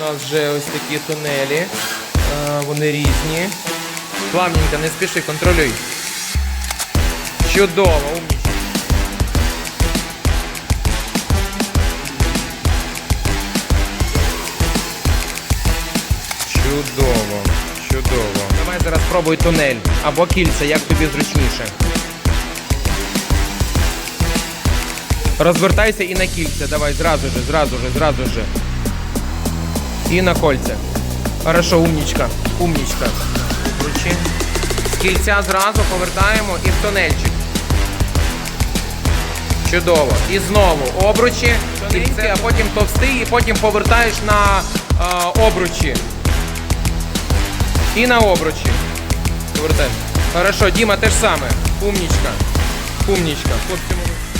нас вже ось такі тунелі. Е, Вони різні. Плавненько, не спіши, контролюй. Чудово. Чудово, чудово. Давай зараз спробуй тунель або кільця, як тобі зручніше. Розвертайся і на кільця. Давай зразу же, зразу же, зразу же. І на кольця. Хорошо, умнічка. Умнічка. Кручи. З кільця зразу повертаємо і в тунельчик. Чудово. І знову обручі, кільце, а потім товстий, і потім повертаєш на е, обручі. І на обручі. Повертай. Хорошо, Діма, те ж саме. Умнічка. Умнічка. Хлопці, молодці.